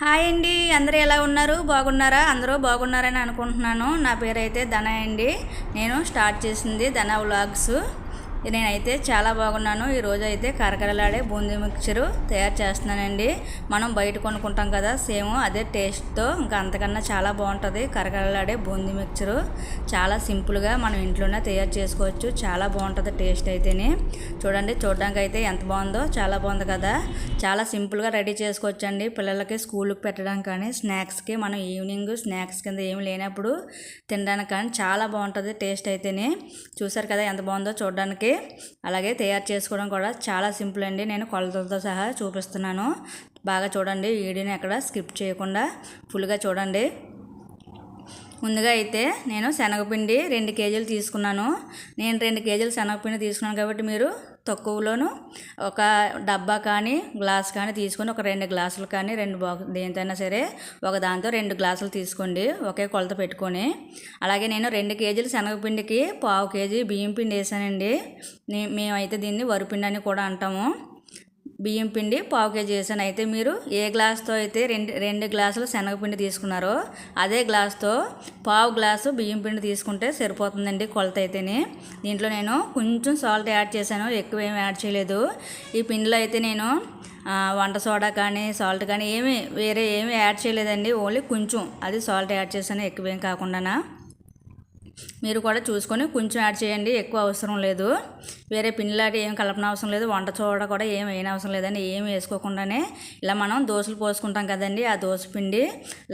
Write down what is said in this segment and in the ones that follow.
Hi అండి. అందరూ ఎలా ఉన్నారు? బాగున్నారా? అందరూ బాగున్నారని అనుకుంటున్నాను. నా పేరు అయితే ధన అండి. నేను స్టార్ట్ చేసింది ధన వ్లాగ్స్. నేనైతే చాలా బాగున్నాను. ఈరోజు అయితే కరకరలాడే బూందీ మిక్చరు తయారు చేస్తున్నానండి. మనం బయట కొనుక్కుంటాం కదా సేమ్ అదే టేస్ట్తో ఇంకా అంతకన్నా చాలా బాగుంటుంది కరకరలాడే బూందీ మిక్చరు. చాలా సింపుల్గా మనం ఇంట్లోనే తయారు చేసుకోవచ్చు. చాలా బాగుంటుంది టేస్ట్ అయితేనే. చూడండి చూడడానికి అయితే ఎంత బాగుందో చాలా బాగుంది కదా. చాలా సింపుల్గా రెడీ చేసుకోవచ్చండి. పిల్లలకి స్కూల్కి పెట్టడానికి కానీ స్నాక్స్కి మనం ఈవినింగ్ స్నాక్స్ కింద ఏమి లేనప్పుడు తినడానికి కానీ చాలా బాగుంటుంది టేస్ట్ అయితేనే. చూసారు కదా ఎంత బాగుందో చూడడానికి. అలాగే తయారు చేసుకోవడం కూడా చాలా సింపుల్ అండి. నేను కొలతలతో సహా చూపిస్తున్నాను. బాగా చూడండి. వీడియోని ఎక్కడ స్కిప్ చేయకుండా ఫుల్గా చూడండి. ముందుగా అయితే నేను శనగపిండి రెండు కేజీలు తీసుకున్నాను. నేను రెండు కేజీలు శనగపిండి తీసుకున్నాను కాబట్టి మీరు తక్కువలోను ఒక డబ్బా కానీ గ్లాస్ కానీ తీసుకొని ఒక రెండు గ్లాసులు కానీ రెండు బాక్స్ దేనికైనా సరే ఒక దాంతో రెండు గ్లాసులు తీసుకోండి. ఒకే కొలత పెట్టుకొని. అలాగే నేను రెండు కేజీలు శనగపిండికి పావు కేజీ బియ్యం పిండి వేసానండి. మేమైతే దీన్ని వరిపిండి అని కూడా అంటాము. బియ్యం పిండి పావు కేజీ వేసాను. అయితే మీరు ఏ గ్లాస్తో అయితే రెండు రెండు గ్లాసులు శనగపిండి తీసుకున్నారో అదే గ్లాస్తో పావు గ్లాసు బియ్యం పిండి తీసుకుంటే సరిపోతుందండి కొలత అయితేనే. దీంట్లో నేను కొంచెం సాల్ట్ యాడ్ చేశాను ఎక్కువ ఏమి యాడ్ చేయలేదు. ఈ పిండిలో అయితే నేను వంట సోడా కానీ సాల్ట్ కానీ ఏమి వేరే ఏమి యాడ్ చేయలేదండి. ఓన్లీ కొంచెం అది సాల్ట్ యాడ్ చేశాను ఎక్కువ ఏం కాకుండా మీరు కూడా చూసుకొని కొంచెం యాడ్ చేయండి ఎక్కువ అవసరం లేదు. వేరే పిండిలాంటి ఏం కలపన అవసరం లేదు వంట చూడ కూడా ఏం వేయని అవసరం లేదండి ఏం వేసుకోకుండానే ఇలా మనం దోశలు పోసుకుంటాం కదండి ఆ దోశ పిండి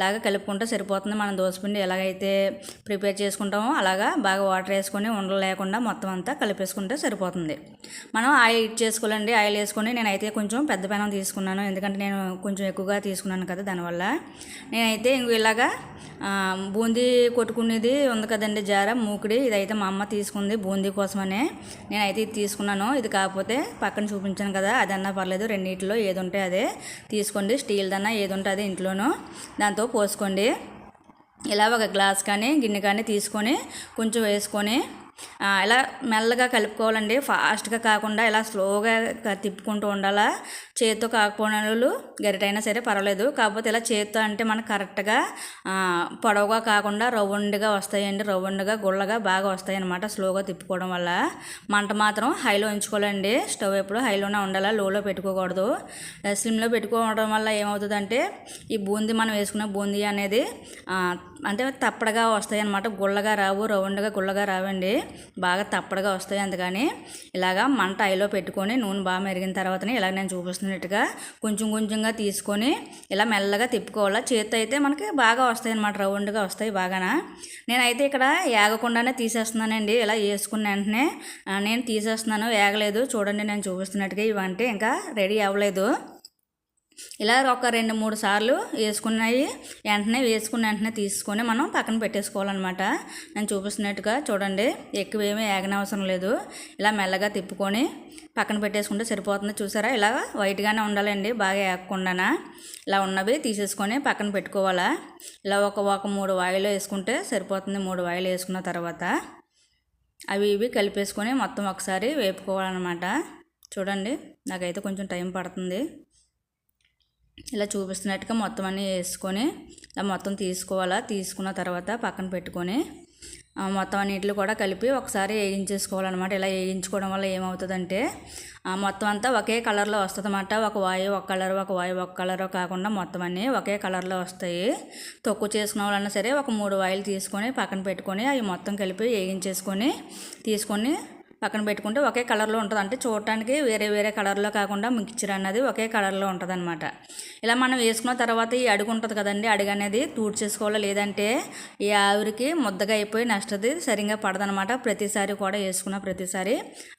లాగా కలుపుకుంటే సరిపోతుంది. మనం దోశ పిండి ఎలాగైతే ప్రిపేర్ చేసుకుంటామో అలాగా బాగా వాటర్ వేసుకొని ఉండలు లేకుండా మొత్తం అంతా కలిపేసుకుంటే సరిపోతుంది. మనం ఆయిల్ ఇట్ చేసుకోవాలండి. ఆయిల్ వేసుకొని నేనైతే కొంచెం పెద్ద పెనం తీసుకున్నాను. ఎందుకంటే నేను కొంచెం ఎక్కువగా తీసుకున్నాను కదా దానివల్ల. నేనైతే ఇంక ఇలాగా బూందీ కొట్టుకునేది ఉంది కదండి జార మూకుడి ఇదైతే మా అమ్మ తీసుకుంది బూందీ కోసమనే. నేనైతే ఇది తీసుకున్నాను. ఇది కాకపోతే పక్కన చూపించాను కదా అదన్నా పర్లేదు రెండింటిలో ఏది ఉంటే అదే. తీసుకోండి స్టీల్ దన్నా ఏది ఉంటే అదే ఇంట్లోనూ. దాంతో పోసుకోండి. ఇలా ఒక గ్లాస్ కానీ గిన్నె కానీ తీసుకొని కొంచెం వేసుకొని ఇలా మెల్లగా కలుపుకోవాలండి. ఫాస్ట్గా కాకుండా ఇలా స్లోగా తిప్పుకుంటూ ఉండాలా. చేతితో కాకపోయిన వాళ్ళు గరిటైనా సరే పర్వాలేదు. కాకపోతే ఇలా చేతితో అంటే మనకు కరెక్ట్గా పొడవుగా కాకుండా రౌండ్గా వస్తాయండి. రౌండ్గా గుళ్ళగా బాగా వస్తాయి స్లోగా తిప్పుకోవడం వల్ల. మంట మాత్రం హైలో ఉంచుకోవాలండి. స్టవ్ ఎప్పుడు హైలోనే ఉండాలా? లోలో పెట్టుకోకూడదు. స్లిమ్లో పెట్టుకోవడం వల్ల ఏమవుతుందంటే ఈ బూందీ మనం వేసుకున్న బూందీ అనేది అంటే తప్పడగా వస్తాయి అన్నమాట గుళ్ళగా రావు రౌండ్గా గుళ్ళగా రావండి. బాగా తప్పడగా వస్తాయి. అందుకని ఇలాగా మంట హైలో పెట్టుకొని నూనె బాగా మెరిగిన తర్వాతనే ఇలా నేను చూపిస్తాను చూపిస్తున్నట్టుగా కొంచెం కొంచెంగా తీసుకొని ఇలా మెల్లగా తిప్పుకోవాలా. చేతి అయితే మనకి బాగా వస్తాయి అనమాట రౌండ్గా వస్తాయి బాగానా. నేనైతే ఇక్కడ ఏగకుండానే తీసేస్తున్నానండి. ఇలా వేసుకున్న వెంటనే నేను తీసేస్తున్నాను ఏగలేదు. చూడండి నేను చూపిస్తున్నట్టుగా ఇవంటే ఇంకా రెడీ అవ్వలేదు. ఇలా ఒక రెండు మూడు సార్లు వేసుకున్నాయి. వెంటనే వేసుకున్న వెంటనే తీసుకొని మనం పక్కన పెట్టేసుకోవాలన్నమాట. నేను చూపిస్తున్నట్టుగా చూడండి ఎక్కువ ఏమీ ఏగనవసరం లేదు. ఇలా మెల్లగా తిప్పుకొని పక్కన పెట్టేసుకుంటే సరిపోతుంది. చూసారా? ఇలా వైట్గానే ఉండాలండి బాగా ఏగకుండానా ఇలా ఉన్నవి తీసేసుకొని పక్కన పెట్టుకోవాలా. ఇలా ఒక ఒక మూడు వాయిలు వేసుకుంటే సరిపోతుంది మూడు వాయిలు వేసుకున్న తర్వాత. అవి ఇవి కలిపేసుకొని మొత్తం ఒకసారి వేపుకోవాలన్నమాట. చూడండి నాకైతే కొంచెం టైం పడుతుంది. ఇలా చూపిస్తున్నట్టుగా మొత్తం అన్నీ వేసుకొని ఇలా మొత్తం తీసుకోవాలా? తీసుకున్న తర్వాత పక్కన పెట్టుకొని మొత్తం అన్నింటిలో కూడా కలిపి ఒకసారి వేయించేసుకోవాలన్నమాట. ఇలా వేయించుకోవడం వల్ల ఏమవుతుందంటే ఆ, మొత్తం అంతా ఒకే కలర్లో వస్తుంది అన్నమాట ఒక వాయు ఒక కలర్ ఒక వాయు ఒక కలర్ కాకుండా మొత్తం అన్నీ ఒకే కలర్లో వస్తాయి. తక్కువ చేసుకున్న వాళ్ళన్నా సరే ఒక మూడు వాయిలు తీసుకొని పక్కన పెట్టుకొని అవి మొత్తం కలిపి వేయించేసుకొని తీసుకొని పక్కన పెట్టుకుంటే ఒకే కలర్లో ఉంటుంది. అంటే చూడటానికి వేరే వేరే కలర్లో కాకుండా మిక్చర్ అన్నది ఒకే కలర్లో ఉంటుంది అనమాట ఇలా మనం వేసుకున్న తర్వాత ఈ అడుగు ఉంటుంది కదండి అడుగు అనేది తూడ్చేసుకోవాలి? లేదంటే ఈ ఆవిరికి ముద్దగా అయిపోయి నష్టది సరిగ్గా పడదనమాట ప్రతిసారి కూడా వేసుకున్న ప్రతిసారి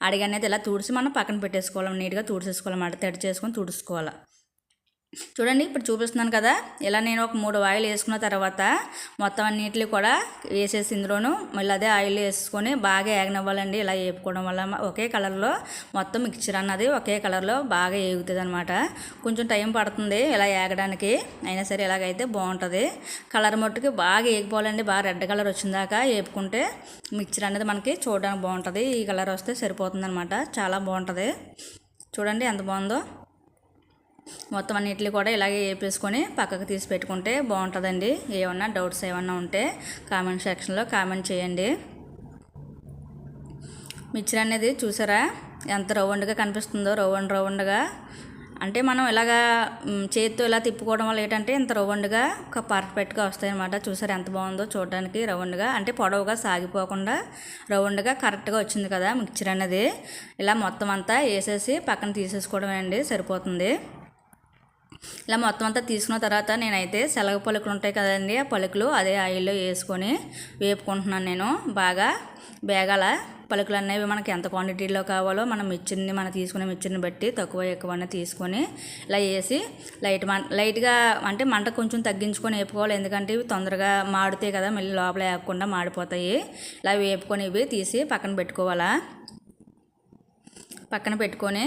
అడుగు అనేది ఇలా తుడిసి మనం పక్కన పెట్టేసుకోవాలి. నీట్గా తూడ్చేసుకోవాలన్నమాట తడి చేసుకొని తుడుచుకోవాలి? చూడండి ఇప్పుడు చూపిస్తున్నాను కదా. ఇలా నేను ఒక మూడు ఆయిల్ వేసుకున్న తర్వాత మొత్తం అన్నిటిని కూడా వేసేసి ఇందులోను మళ్ళీ అదే ఆయిల్ వేసుకొని బాగా ఏగనివ్వాలండి. ఇలా వేపుకోవడం వల్ల ఒకే కలర్లో మొత్తం మిక్చర్ అన్నది ఒకే కలర్లో బాగా ఏగుతుంది అనమాట కొంచెం టైం పడుతుంది ఇలా ఏగడానికి. అయినా సరే ఇలాగైతే బాగుంటుంది. కలర్ మట్టుకి బాగా ఏగిపోవాలండి. బాగా రెడ్ కలర్ వచ్చిందాక వేపుకుంటే మిక్చర్ అనేది మనకి చూడడానికి బాగుంటుంది. ఈ కలర్ వస్తే సరిపోతుంది అనమాట చాలా బాగుంటుంది. చూడండి ఎంత బాగుందో. మొత్తం అన్నిటిని కూడా ఇలాగే వేపేసుకొని పక్కకు తీసి పెట్టుకుంటే బాగుంటుందండి. ఏమన్నా డౌట్స్ ఏమన్నా ఉంటే కామెంట్ సెక్షన్లో కామెంట్ చేయండి. మిక్చర్ అనేది చూసారా? ఎంత రౌండ్గా కనిపిస్తుందో రౌండ్ రౌండ్గా. అంటే మనం ఇలాగా చేతితో ఇలా తిప్పుకోవడం వల్ల ఏంటంటే ఇంత రౌండ్గా ఒక పర్ఫెక్ట్గా వస్తాయన్నమాట. చూసారు ఎంత బాగుందో చూడడానికి రౌండ్గా. అంటే పొడవుగా సాగిపోకుండా రౌండ్గా కరెక్ట్గా వచ్చింది కదా మిక్చర్ అనేది. ఇలా మొత్తం అంతా వేసేసి పక్కన తీసేసుకోవడమే అండి సరిపోతుంది. ఇలా మొత్తం అంతా తీసుకున్న తర్వాత నేనైతే సెలగ పలుకులు ఉంటాయి కదండి ఆ పలుకులు అదే ఆయిల్లో వేసుకొని వేపుకుంటున్నాను నేను. బాగా బేగాల పలుకులు అనేవి మనకి ఎంత క్వాంటిటీలో కావాలో మనం మిర్చిని మనం తీసుకునే మిర్చిని బట్టి తక్కువ ఎక్కువ తీసుకొని ఇలా వేసి లైట్ మం లైట్గా అంటే మంట కొంచెం తగ్గించుకొని వేపుకోవాలి. ఎందుకంటే ఇవి తొందరగా మాడుతాయి కదా మళ్ళీ లోపల వేపకుండా మాడిపోతాయి. ఇలా వేపుకొని ఇవి తీసి పక్కన పెట్టుకోవాలా. పక్కన పెట్టుకొని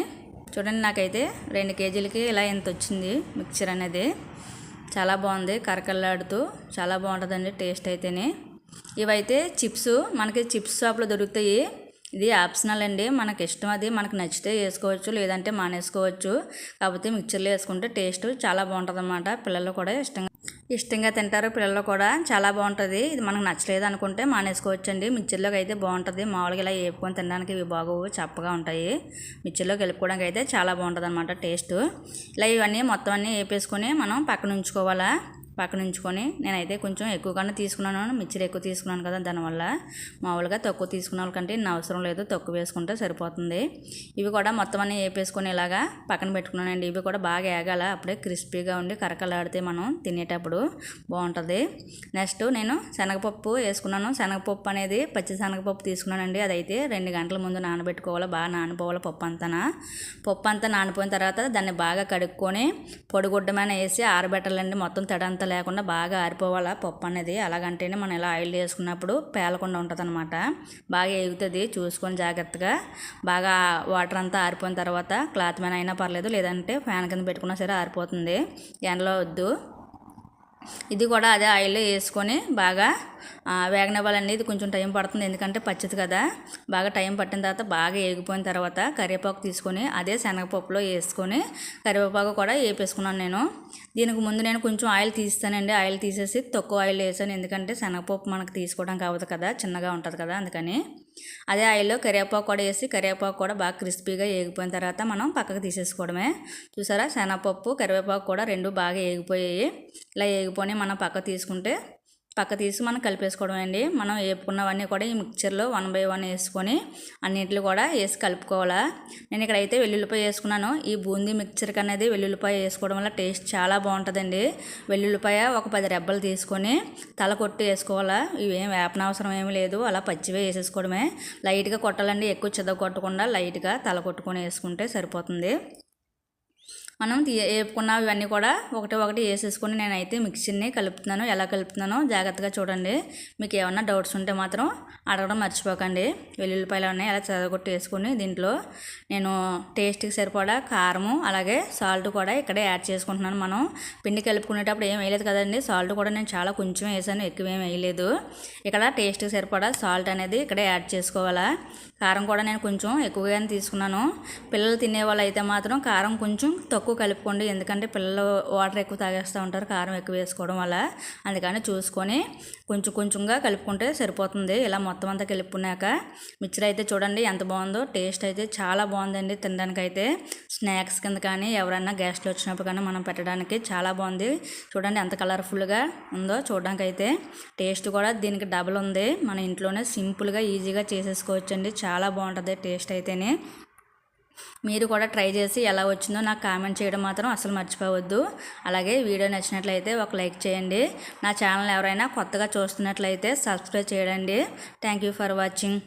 చూడండి నాకైతే రెండు కేజీలకి ఇలా ఎంత వచ్చింది మిక్చర్ అనేది. చాలా బాగుంది కరకల్లాడుతూ చాలా బాగుంటుందండి టేస్ట్ అయితేనే. ఇవైతే చిప్స్ మనకి చిప్స్ షాప్లో దొరుకుతాయి. ఇది ఆప్షనల్ అండి. మనకి ఇష్టం అది. మనకు నచ్చితే వేసుకోవచ్చు లేదంటే మానేసుకోవచ్చు. కాకపోతే మిక్చర్లో వేసుకుంటే టేస్ట్ చాలా బాగుంటుంది అన్నమాట పిల్లలు కూడా ఇష్టంగా ఇష్టంగా తింటారు పిల్లలు కూడా. చాలా బాగుంటుంది. ఇది మనకు నచ్చలేదు అనుకుంటే మానేసుకోవచ్చండి. మిక్చర్లోకి అయితే బాగుంటుంది. మామూలుగా ఇలా వేపుకొని తినడానికి ఇవి బాగోవు. చప్పగా ఉంటాయి. మిక్చర్లో కలుపుకోవడానికి అయితే చాలా బాగుంటుంది అనమాట టేస్ట్. ఇలా ఇవన్నీ మొత్తం అన్నీ వేపేసుకొని మనం పక్కన ఉంచుకోవాలా? పక్కన ఉంచుకొని నేనైతే కొంచెం ఎక్కువగానే తీసుకున్నాను. మిక్చర్ ఎక్కువ తీసుకున్నాను కదా దానివల్ల మామూలుగా తక్కువ తీసుకున్న వాళ్ళకంటే ఇన్ని అవసరం లేదు. తక్కువ వేసుకుంటే సరిపోతుంది. ఇవి కూడా మొత్తం అన్నీ వేపేసుకొని ఇలాగా పక్కన పెట్టుకున్నానండి. ఇవి కూడా బాగా ఏగాల. అప్పుడే క్రిస్పీగా ఉండి కరకలాడితే మనం తినేటప్పుడు బాగుంటుంది. నెక్స్ట్ నేను శనగపప్పు వేసుకున్నాను. శనగపప్పు అనేది పచ్చి శనగపప్పు తీసుకున్నానండి. అదైతే రెండు గంటల ముందు నానబెట్టుకోవాలి బాగా నానిపోవాలి పప్పు అంతా పప్పు అంతా నానిపోయిన తర్వాత దాన్ని బాగా కడుక్కొని పొడిగుడ్డమైన వేసి ఆరబెట్టాలండి. మొత్తం తడంతా లేకుండా బాగా ఆరిపోవాలా? పప్పు అనేది అలాగంటేనే మనం ఇలా ఆయిల్ వేసుకున్నప్పుడు పేలకుండా ఉంటుంది అనమాట బాగా ఎగుతుంది చూసుకొని జాగ్రత్తగా. బాగా వాటర్ అంతా ఆరిపోయిన తర్వాత క్లాత్ మీద అయినా పర్లేదు లేదంటే ఫ్యాన్ కింద పెట్టుకున్నా సరే ఆరిపోతుంది. ఎండలో వద్దు. ఇది కూడా అదే ఆయిల్లో వేసుకొని బాగా ఆ, వేగనివ్వాలండి. ఇది కొంచెం టైం పడుతుంది. ఎందుకంటే పచ్చిది కదా. బాగా టైం పట్టిన తర్వాత బాగా వేగిపోయిన తర్వాత కరివేపాకు తీసుకొని అదే శనగపప్పులో వేసుకొని కరివేపాకు కూడా వేపేసుకున్నాను నేను. దీనికి ముందు నేను కొంచెం ఆయిల్ తీస్తానండి. ఆయిల్ తీసేసి తక్కువ ఆయిల్ వేసాను. ఎందుకంటే శనగపప్పు మనకు తీసుకోవడానికి అవ్వదు కదా. చిన్నగా ఉంటుంది కదా. అందుకని అదే ఆయిల్లో కరివేపాకు కూడా వేసి కరివేపాకు కూడా బాగా క్రిస్పీగా వేగిపోయిన తర్వాత మనం పక్కకు తీసేసుకోవడమే. చూసారా? శనగపప్పు కరివేపాకు కూడా రెండు బాగా వేగిపోయాయి. ఇలా వేగిపోయి మనం పక్కకు తీసుకుంటే పక్క తీసి మనం కలిపేసుకోవడం అండి మనం వేపుకున్నవన్నీ కూడా ఈ మిక్చర్లో వన్ బై వన్ వేసుకొని అన్నింటిలో కూడా వేసి కలుపుకోవాలా. నేను ఇక్కడైతే వెల్లుల్లిపాయ వేసుకున్నాను. ఈ బూందీ మిక్చర్కి అనేది వెల్లుల్లిపాయ వేసుకోవడం వల్ల టేస్ట్ చాలా బాగుంటుందండి. వెల్లుల్లిపాయ ఒక పది రెబ్బలు తీసుకొని తల కొట్టి వేసుకోవాలా. ఇవేం వేపనవసరం ఏమీ లేదు. అలా పచ్చివే వేసేసుకోవడమే. లైట్గా కొట్టాలండి. ఎక్కువ చెద కొట్టకుండా లైట్గా తల కొట్టుకొని వేసుకుంటే సరిపోతుంది. మనం తీ వేపుకున్న ఇవన్నీ కూడా ఒకటి ఒకటి వేసేసుకొని నేనైతే మిక్సీని కలుపుతున్నాను. ఎలా కలుపుతున్నానో జాగ్రత్తగా చూడండి. మీకు ఏమన్నా డౌట్స్ ఉంటే మాత్రం అడగడం మర్చిపోకండి. వెల్లుల్లిపాయలు ఉన్నాయి అలా చెదగొట్టి వేసుకొని దీంట్లో నేను టేస్ట్కి సరిపడా కారము అలాగే సాల్ట్ కూడా ఇక్కడే యాడ్ చేసుకుంటున్నాను మనం. పిండి కలుపుకునేటప్పుడు ఏం వేయలేదు కదండి. సాల్ట్ కూడా నేను చాలా కొంచెం వేసాను ఎక్కువ ఏం వేయలేదు. ఇక్కడ టేస్ట్కి సరిపడా సాల్ట్ అనేది ఇక్కడే యాడ్ చేసుకోవాలా. కారం కూడా నేను కొంచెం ఎక్కువగానే తీసుకున్నాను. పిల్లలు తినే వాళ్ళు అయితే మాత్రం కారం కొంచెం తక్కువ ఎక్కువ కలుపుకోండి. ఎందుకంటే పిల్లలు వాటర్ ఎక్కువ తాగేస్తూ ఉంటారు కారం ఎక్కువ వేసుకోవడం వల్ల. అందుకని చూసుకొని కొంచెం కొంచెంగా కలుపుకుంటే సరిపోతుంది. ఇలా మొత్తం అంతా కలుపుకున్నాక మిక్చర్ అయితే చూడండి ఎంత బాగుందో. టేస్ట్ అయితే చాలా బాగుందండి తినడానికి అయితే స్నాక్స్ కింద కానీ ఎవరైనా గెస్ట్లు వచ్చినప్పుడు కానీ మనం పెట్టడానికి చాలా బాగుంది. చూడండి ఎంత కలర్ఫుల్గా ఉందో చూడడానికి అయితే టేస్ట్ కూడా దీనికి డబల్ ఉంది. మన ఇంట్లోనే సింపుల్గా ఈజీగా చేసేసుకోవచ్చండి. చాలా బాగుంటుంది టేస్ట్ అయితేనే. మీరు కూడా ట్రై చేసి ఎలా వచ్చిందో నాకు కామెంట్ చేయడం మాత్రం అసలు మర్చిపోవద్దు. అలాగే వీడియో నచ్చినట్లయితే ఒక లైక్ చేయండి. నా ఛానల్ ఎవరైనా కొత్తగా చూస్తున్నట్లయితే సబ్స్క్రైబ్ చేయండి. Thank you for watching.